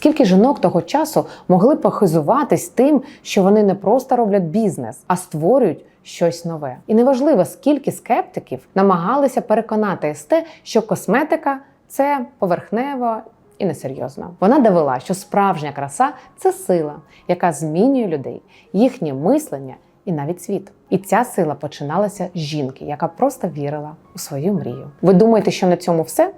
Скільки жінок того часу могли похизуватись тим, що вони не просто роблять бізнес, а створюють щось нове. І неважливо, скільки скептиків намагалися переконати СТ, що косметика це поверхнево і несерйозно. Вона довела, що справжня краса це сила, яка змінює людей, їхнє мислення і навіть світ. І ця сила починалася з жінки, яка просто вірила у свою мрію. Ви думаєте, що на цьому все?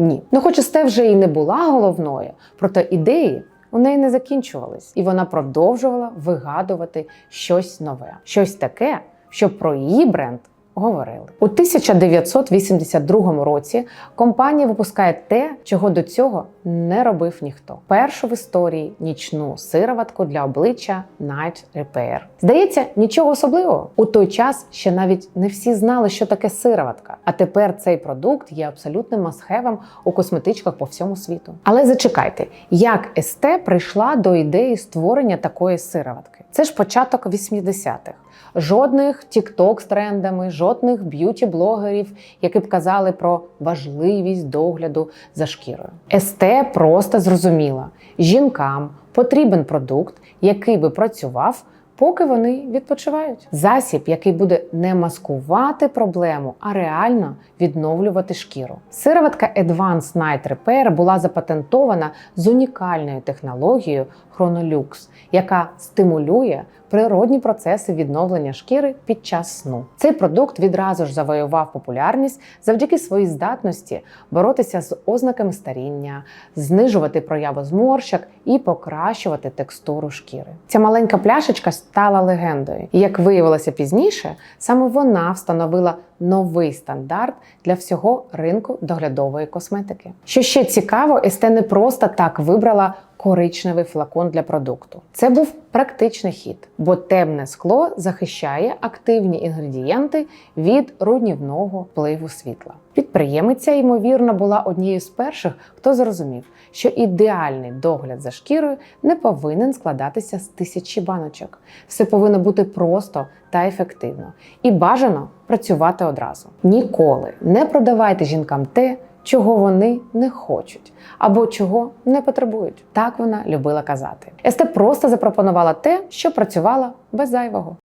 Ні. Ну, хоч Есте вже і не була головною, проте ідеї у неї не закінчувались, і вона продовжувала вигадувати щось нове, щось таке, що про її бренд говорили. У 1982 році компанія випускає те, чого до цього не робив ніхто. Першу в історії нічну сироватку для обличчя Night Repair. Здається, нічого особливого. У той час ще навіть не всі знали, що таке сироватка. А тепер цей продукт є абсолютним масхевом у косметичках по всьому світу. Але зачекайте, як Есте прийшла до ідеї створення такої сироватки? Це ж початок 80-х. Жодних тікток з трендами, жодних б'юті-блогерів, які б казали про важливість догляду за шкірою. Есте просто зрозуміла, жінкам потрібен продукт, який би працював. Поки вони відпочивають, засіб, який буде не маскувати проблему, а реально відновлювати шкіру. Сироватка Advanced Night Repair була запатентована з унікальною технологією Chronolux, яка стимулює природні процеси відновлення шкіри під час сну. Цей продукт відразу ж завоював популярність завдяки своїй здатності боротися з ознаками старіння, знижувати прояву зморщок і покращувати текстуру шкіри. Ця маленька пляшечка стала легендою, і як виявилося пізніше, саме вона встановила новий стандарт для всього ринку доглядової косметики. Що ще цікаво, Есте не просто так вибрала коричневий флакон для продукту. Це був практичний хід, бо темне скло захищає активні інгредієнти від руйнівного впливу світла. Підприємиця, ймовірно, була однією з перших, хто зрозумів, що ідеальний догляд за шкірою не повинен складатися з тисячі баночок. Все повинно бути просто та ефективно. І бажано працювати одразу. Ніколи не продавайте жінкам те, чого вони не хочуть або чого не потребують. Так вона любила казати. Есте просто запропонувала те, що працювала без зайвого.